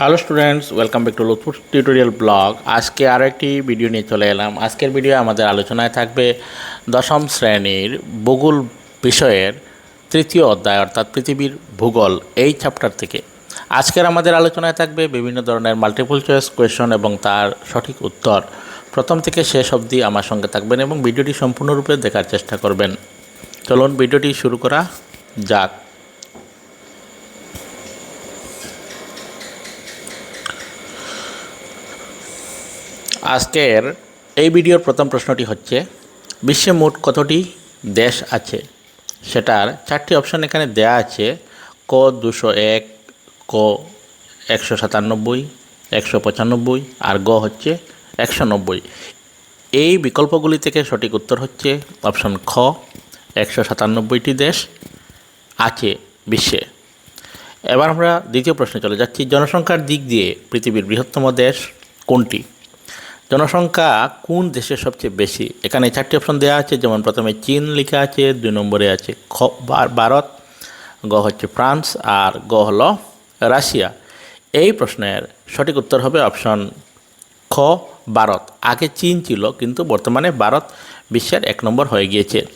Hello students welcome back to Lutfur tutorial blog আজকে আরও একটি ভিডিও নিয়ে চলে এলাম। আজকের ভিডিও আমাদের আলোচনায় থাকবে দশম শ্রেণির ভূগোল বিষয়ের তৃতীয় অধ্যায়, অর্থাৎ পৃথিবীর ভূগোল, এই চ্যাপ্টার থেকে। আজকের আমাদের আলোচনায় থাকবে বিভিন্ন ধরনের মাল্টিপল চয়েস কোয়েশন এবং তার সঠিক উত্তর। প্রথম থেকে শেষ অবধি আমার সঙ্গে থাকবেন এবং ভিডিওটি সম্পূর্ণরূপে দেখার চেষ্টা করবেন। চলুন ভিডিওটি শুরু করা যাক। আজকের এই ভিডিওর প্রথম প্রশ্নটি হচ্ছে, বিশ্বে মোট কতটি দেশ আছে? সেটার চারটি অপশন এখানে দেয়া আছে, ক দুশো এক, ক একশো সাতানব্বই, একশো পঁচানব্বই, আর গ হচ্ছে একশো নব্বই। এই বিকল্পগুলি থেকে সঠিক উত্তর হচ্ছে অপশন খ, একশো সাতানব্বইটি দেশ আছে বিশ্বে। এবার আমরা দ্বিতীয় প্রশ্নে চলে যাচ্ছি, জনসংখ্যার দিক দিয়ে পৃথিবীর বৃহত্তম দেশ কোনটি? জনসংখ্যা কোন দেশে সবচেয়ে বেশি? এখানে চারটি অপশন দেওয়া আছে, যেমন প্রথমে চীন লেখা আছে, দুই নম্বরে আছে খ ভার- ভারত, গ হচ্ছে ফ্রান্স, আর গ হল রাশিয়া। এই প্রশ্নের সঠিক উত্তর হবে অপশন খ, ভারত। আগে চীন ছিল, কিন্তু বর্তমানে ভারত বিশ্বের এক নম্বর হয়ে গিয়েছে।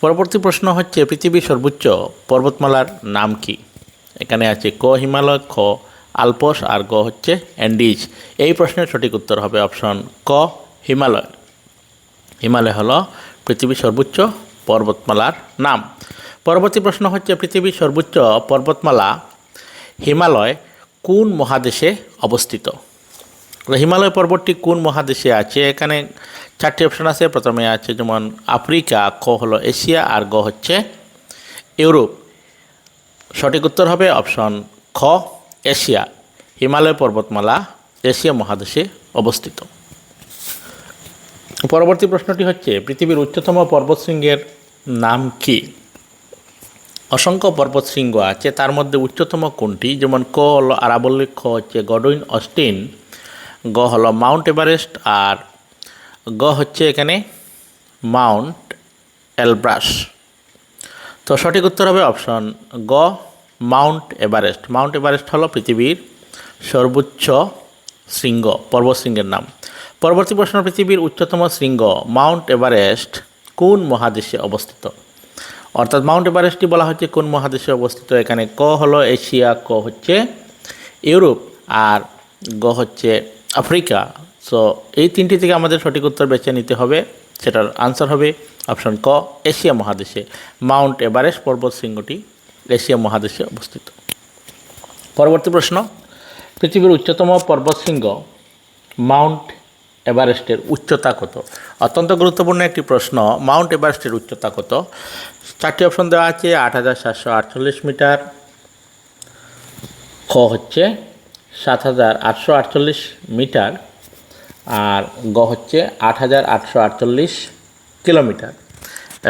পরবর্তী প্রশ্ন হচ্ছে পৃথিবীর সর্বোচ্চ পর্বতমালার নাম কি? এখানে আছে ক হিমালয়, খ আলপস আর গ হচ্ছে অ্যান্ডিজ। এই প্রশ্নের সঠিক উত্তর হবে অপশন ক, হিমালয়। হিমালয় হলো পৃথিবীর সর্বোচ্চ পর্বতমালার নাম। পরবর্তী প্রশ্ন হচ্ছে, পৃথিবীর সর্বোচ্চ পর্বতমালা হিমালয় কোন মহাদেশে অবস্থিত? হিমালয় পর্বতটি কোন মহাদেশে আছে? এখানে চারটি অপশন আছে। প্রথমে আছে যেমন আফ্রিকা, ক হলো এশিয়া, আর গ হচ্ছে ইউরোপ। সঠিক উত্তর হবে অপশন খ এশিয়া, হিমালয় পর্বতমালা, এশিয়া মহাদেশে অবস্থিত। পরবর্তী প্রশ্নটি হচ্ছে, পৃথিবীর উচ্চতম পর্বতশৃঙ্গের নাম কি? অসংখ্য পর্বতশৃঙ্গ আছে, তার মধ্যে উচ্চতম কোনটি? যেমন ক হলো আরাবল্লী খ হচ্ছে গডউইন, অস্টিন, গ হলো মাউন্ট এভারেস্ট, আর গ হচ্ছে এখানে মাউন্ট এলব্রাস। তো সঠিক উত্তর হবে অপশন গ মাউন্ট এভারেস্ট। মাউন্ট এভারেস্ট হলো পৃথিবীর সর্বোচ্চ শৃঙ্গ পর্বতশৃঙ্গের নাম। পরবর্তী প্রশ্ন, পৃথিবীর উচ্চতম শৃঙ্গ মাউন্ট এভারেস্ট কোন মহাদেশে অবস্থিত? অর্থাৎ মাউন্ট এভারেস্টটি বলা হচ্ছে কোন মহাদেশে অবস্থিত? এখানে ক হলো এশিয়া, ক হচ্ছে ইউরোপ আর গ হচ্ছে আফ্রিকা। সো এই তিনটি থেকে আমাদের সঠিক উত্তর বেছে নিতে হবে, সেটার আনসার হবে অপশন ক, এশিয়া মহাদেশে। মাউন্ট এভারেস্ট পর্বত শৃঙ্গটি এশিয়া মহাদেশে অবস্থিত। পরবর্তী প্রশ্ন, পৃথিবীর উচ্চতম পর্বতশৃঙ্গ মাউন্ট এভারেস্টের উচ্চতা কত? অত্যন্ত গুরুত্বপূর্ণ একটি প্রশ্ন, মাউন্ট এভারেস্টের উচ্চতা কত? চারটি অপশন দেওয়া আছে, আট হাজার সাতশো আটচল্লিশ মিটার। খ হচ্ছে সাত হাজার আটশো আটচল্লিশ মিটার আর গ হচ্ছে আট হাজার আটশো আটচল্লিশ কিলোমিটার।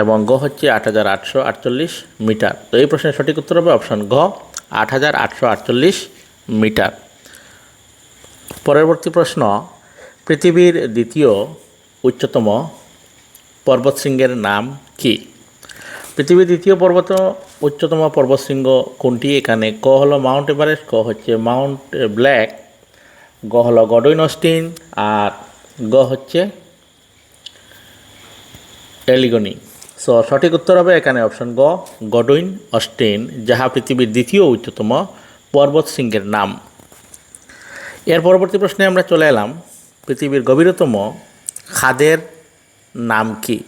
এবং গ হচ্ছে আট হাজার আটশো আটচল্লিশ মিটার। তো এই প্রশ্নের সঠিক উত্তর হবে অপশন ঘ, আট হাজার আটশো আটচল্লিশ মিটার। পরবর্তী প্রশ্ন, পৃথিবীর দ্বিতীয় উচ্চতম পর্বতশৃঙ্গের নাম কি? পৃথিবীর দ্বিতীয় পর্বত উচ্চতম পর্বতশৃঙ্গ কোনটি? এখানে ক হলো মাউন্ট এভারেস্ট, ক হচ্ছে মাউন্ট ব্ল্যাক, গ হলো গডউইন অস্টিন, আর গ হচ্ছে এলিগনি। সো সঠিক উত্তর হবে এখানে অপশন গ, গডউইন, অস্টিন, যাহা পৃথিবীর দ্বিতীয় উচ্চতম পর্বত শৃঙ্গের নাম। এর পরবর্তী প্রশ্নে আমরা চলে এলাম, পৃথিবীর গভীরতম খাদের নাম কি?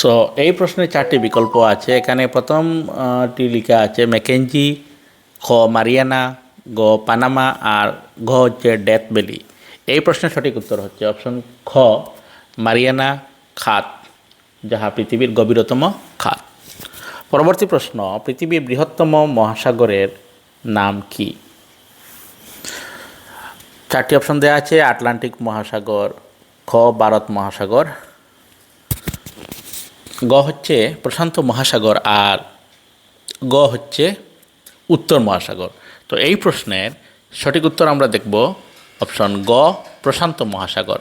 সো এই প্রশ্নে চারটি বিকল্প আছে। এখানে প্রথমটি লেখা আছে ম্যাকেঞ্জি খ মারিয়ানা, গ পানামা, আর ঘ হচ্ছে ডেথ ভ্যালি। এই প্রশ্নের সঠিক উত্তর হচ্ছে অপশন খ মারিয়ানা, খাত। যাহা পৃথিবীর গভীরতম খাত পরবর্তী প্রশ্ন, পৃথিবীর বৃহত্তম মহাসাগরের নাম কি? চারটি অপশন দেওয়া আছে, আটলান্টিক মহাসাগর, খ, ভারত মহাসাগর, গ হচ্ছে প্রশান্ত মহাসাগর আর গ হচ্ছে উত্তর মহাসাগর। তো এই প্রশ্নের সঠিক উত্তর আমরা দেখব অপশন গ, প্রশান্ত মহাসাগর।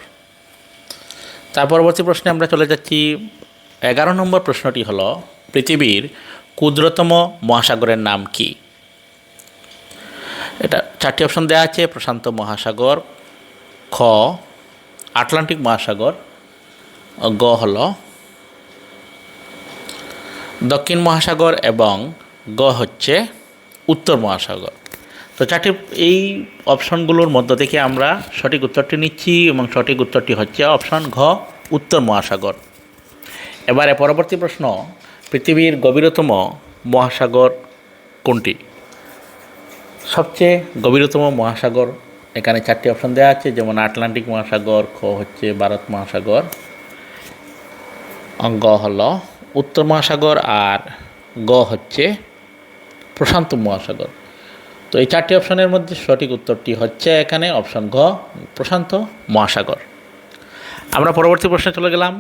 তার পরবর্তী প্রশ্নে আমরা চলে যাচ্ছি এগারো নম্বর প্রশ্নটি হল, পৃথিবীর ক্ষুদ্রতম মহাসাগরের নাম কি? এটা চারটি অপশন দেওয়া আছে, প্রশান্ত মহাসাগর, খ, আটলান্টিক মহাসাগর, গ হল দক্ষিণ মহাসাগর এবং গ হচ্ছে উত্তর মহাসাগর। তো চারটি, এই অপশনগুলোর মধ্য থেকে আমরা সঠিক উত্তরটি নিচ্ছি এবং সঠিক উত্তরটি হচ্ছে অপশন ঘ, উত্তর মহাসাগর। এবারে পরবর্তী প্রশ্ন, পৃথিবীর গভীরতম মহাসাগর কোনটি? সবচেয়ে গভীরতম মহাসাগর, এখানে চারটি অপশন দেওয়া আছে, যেমন আটলান্টিক মহাসাগর, খ হচ্ছে ভারত মহাসাগর গ হল উত্তর মহাসাগর, আর গ হচ্ছে প্রশান্ত মহাসাগর। তো এই চারটি অপশনের মধ্যে সঠিক উত্তরটি হচ্ছে এখানে, অপশন ঘ, প্রশান্ত মহাসাগর। আমরা পরবর্তী প্রশ্নে চলে গেলাম।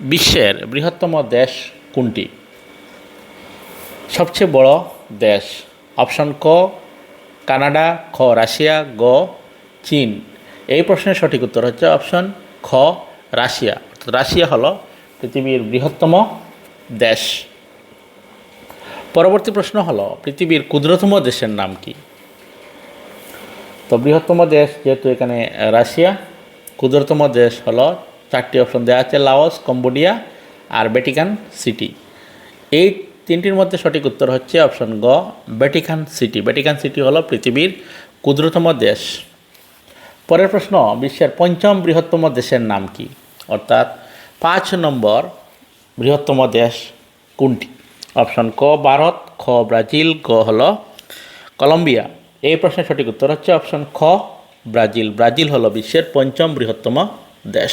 বিশ্বের বৃহত্তম দেশ কোনটি? সবচেয়ে বড় দেশ, অপশন ক, কানাডা, খ, রাশিয়া, গ, চীন। এই প্রশ্নের সঠিক উত্তর হচ্ছে অপশন খ, রাশিয়া। অর্থাৎ রাশিয়া হলো পৃথিবীর বৃহত্তম দেশ। পরবর্তী প্রশ্ন হলো, পৃথিবীর ক্ষুদ্রতম দেশের নাম কি? তো বৃহত্তম দেশ যেহেতু এখানে রাশিয়া, ক্ষুদ্রতম দেশ হলো চারটি অপশন দেওয়া আছে, লাওস, কম্বোডিয়া আর ভ্যাটিকান সিটি। এই তিনটির মধ্যে সঠিক উত্তর হচ্ছে অপশন গ, ভ্যাটিকান সিটি। ভ্যাটিকান সিটি হলো পৃথিবীর ক্ষুদ্রতম দেশ। পরের প্রশ্ন, বিশ্বের পঞ্চম বৃহত্তম দেশের নাম কি? অর্থাৎ পাঁচ নম্বর বৃহত্তম দেশ কোনটি? অপশন ক, ভারত, খ, ব্রাজিল, গ হল কলম্বিয়া। এই প্রশ্নের সঠিক উত্তর হচ্ছে অপশন খ, ব্রাজিল। ব্রাজিল হলো বিশ্বের পঞ্চম বৃহত্তম দেশ।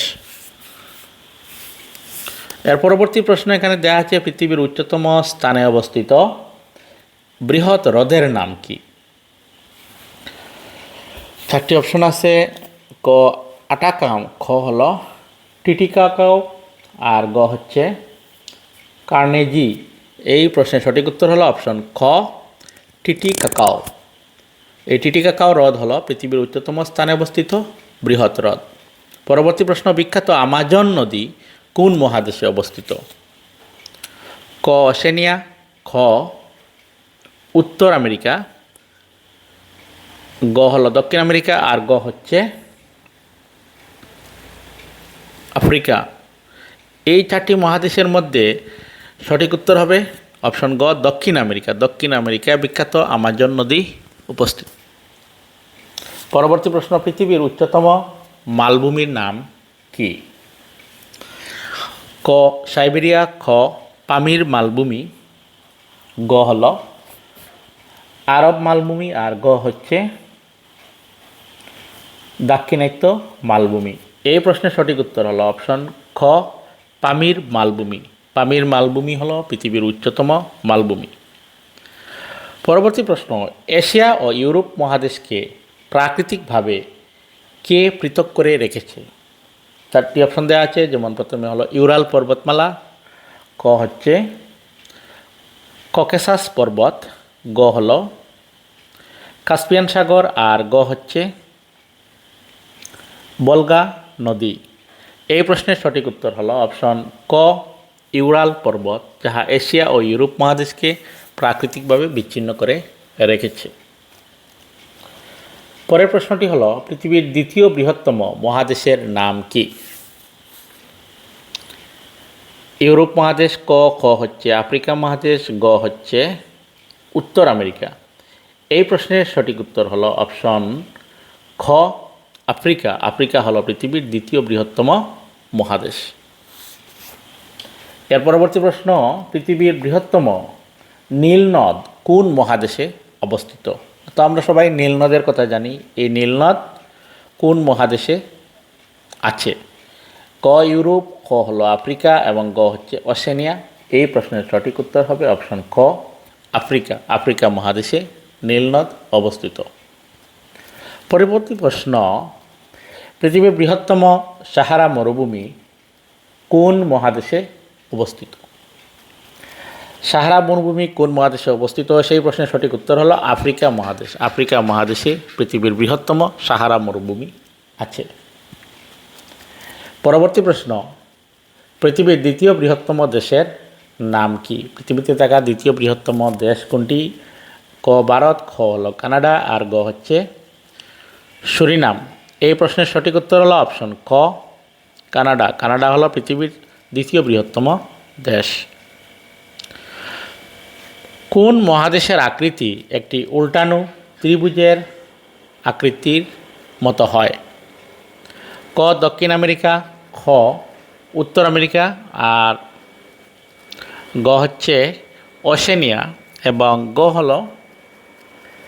এর পরবর্তী প্রশ্ন এখানে দেওয়া আছে, পৃথিবীর উচ্চতম স্থানে অবস্থিত বৃহৎ হ্রদের নাম কি? চারটি অপশন আছে, ক আটাকাম, খ হল টিটিকাকাও, আর গ হচ্ছে কার্নেজি এই প্রশ্নের সঠিক উত্তর হলো অপশন খ টিটি কাকাও এই টিটি কাকাও হ্রদ হলো পৃথিবীর উচ্চতম স্থানে অবস্থিত বৃহৎ হ্রদ। পরবর্তী প্রশ্ন, বিখ্যাত আমাজন নদী কোন মহাদেশে অবস্থিত? ক অসেনিয়া খ, উত্তর আমেরিকা, গ হলো দক্ষিণ আমেরিকা আর গ হচ্ছে আফ্রিকা। এই চারটি মহাদেশের মধ্যে সঠিক উত্তর হবে অপশন গ, দক্ষিণ আমেরিকা। দক্ষিণ আমেরিকা বিখ্যাত আমাজন নদী উপস্থিত। পরবর্তী প্রশ্ন, পৃথিবীর উচ্চতম মালভূমির নাম কি? ক, সাইবেরিয়া খ, পামির মালভূমি, গ হল আরব মালভূমি আর গ হচ্ছে দাক্ষিণাত্য মালভূমি। এই প্রশ্নের সঠিক উত্তর হলো অপশন খ, পামির মালভূমি। পামির মালভূমি হলো পৃথিবীর উচ্চতম মালভূমি। পরবর্তী প্রশ্ন, এশিয়া ও ইউরোপ মহাদেশকে প্রাকৃতিকভাবে কে পৃথক করে রেখেছে? চারটি অপশন দেওয়া আছে, যেমন প্রথমে হলো ইউরাল পর্বতমালা, ক হচ্ছে ককেসাস পর্বত, গ হল কাস্পিয়ান সাগর, আর গ হচ্ছে বলগা নদী। এই প্রশ্নের সঠিক উত্তর হলো অপশন ক, ইউরাল পর্বত, যাহা এশিয়া ও ইউরোপ মহাদেশকে প্রাকৃতিকভাবে বিচ্ছিন্ন করে রেখেছে। পরের প্রশ্নটি হলো, পৃথিবীর দ্বিতীয় বৃহত্তম মহাদেশের নাম কি? ইউরোপ মহাদেশ ক, খ হচ্ছে আফ্রিকা মহাদেশ, গ হচ্ছে উত্তর আমেরিকা। এই প্রশ্নের সঠিক উত্তর হলো অপশন খ, আফ্রিকা। আফ্রিকা হলো পৃথিবীর দ্বিতীয় বৃহত্তম মহাদেশ। এর পরবর্তী প্রশ্ন, পৃথিবীর বৃহত্তম নীল নদ কোন মহাদেশে অবস্থিত? তো আমরা সবাই নীলনদের কথা জানি, এই নীলনদ কোন মহাদেশে আছে? ক ইউরোপ খ হলো আফ্রিকা এবং গ হচ্ছে অস্ট্রেলিয়া এই প্রশ্নের সঠিক উত্তর হবে অপশন খ আফ্রিকা। আফ্রিকা মহাদেশে নীলনদ অবস্থিত। পরবর্তী প্রশ্ন, পৃথিবীর বৃহত্তম সাহারা মরুভূমি কোন মহাদেশে অবস্থিত? সাহারা মরুভূমি কোন মহাদেশে অবস্থিত? সেই প্রশ্নের সঠিক উত্তর হলো আফ্রিকা মহাদেশ। আফ্রিকা মহাদেশে পৃথিবীর বৃহত্তম সাহারা মরুভূমি আছে। পরবর্তী প্রশ্ন, পৃথিবীর দ্বিতীয় বৃহত্তম দেশের নাম কি? পৃথিবীতে থাকা দ্বিতীয় বৃহত্তম দেশ কোনটি? ক, ভারত, খ হল কানাডা, আর গ হচ্ছে সুরিনাম। এই প্রশ্নের সঠিক উত্তর হলো অপশন ক, কানাডা। কানাডা হলো পৃথিবীর দ্বিতীয় বৃহত্তম দেশ। কোন মহাদেশের আকৃতি একটি উল্টানো ত্রিভুজের আকৃতির মতো হয়? ক, দক্ষিণ আমেরিকা, খ, উত্তর আমেরিকা, আর গ হচ্ছে ওশেনিয়া এবং গ হল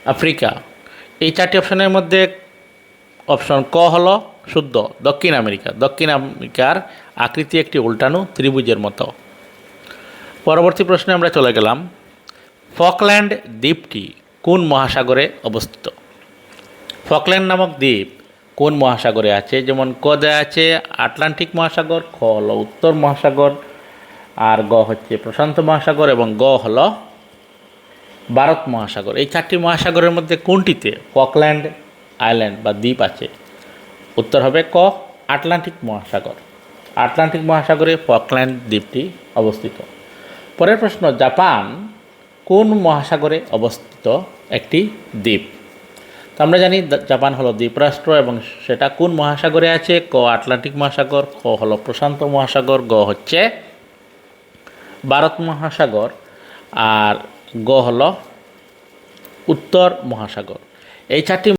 আফ্রিকা। এই চারটি অপশনের মধ্যে অপশন ক হল শুদ্ধ, দক্ষিণ আমেরিকা। দক্ষিণ আমেরিকার আকৃতি একটি উল্টানো ত্রিভুজের মতো। পরবর্তী প্রশ্নে আমরা চলে গেলাম। ফকল্যান্ড দ্বীপটি কোন মহাসাগরে অবস্থিত? ফকল্যান্ড নামক দ্বীপ কোন মহাসাগরে আছে? যেমন ক দেয়া আছে আটলান্টিক মহাসাগর, খ হল উত্তর মহাসাগর, আর গ হচ্ছে প্রশান্ত মহাসাগর এবং গ হল ভারত মহাসাগর। এই চারটি মহাসাগরের মধ্যে কোনটিতে ফকল্যান্ড আইল্যান্ড বা দ্বীপ আছে? উত্তর হবে ক, আটলান্টিক মহাসাগর। আটলান্টিক মহাসাগরে ফকল্যান্ড দ্বীপটি অবস্থিত। পরের প্রশ্ন, জাপান কোন মহাসাগরে অবস্থিত একটি দ্বীপ? তো আমরা জানি জাপান হলো দ্বীপরাষ্ট্র এবং সেটা কোন মহাসাগরে আছে? ক আটলান্টিক মহাসাগর ক হলো প্রশান্ত মহাসাগর, গ হচ্ছে ভারত মহাসাগর আর গ হলো উত্তর মহাসাগর। এই চারটি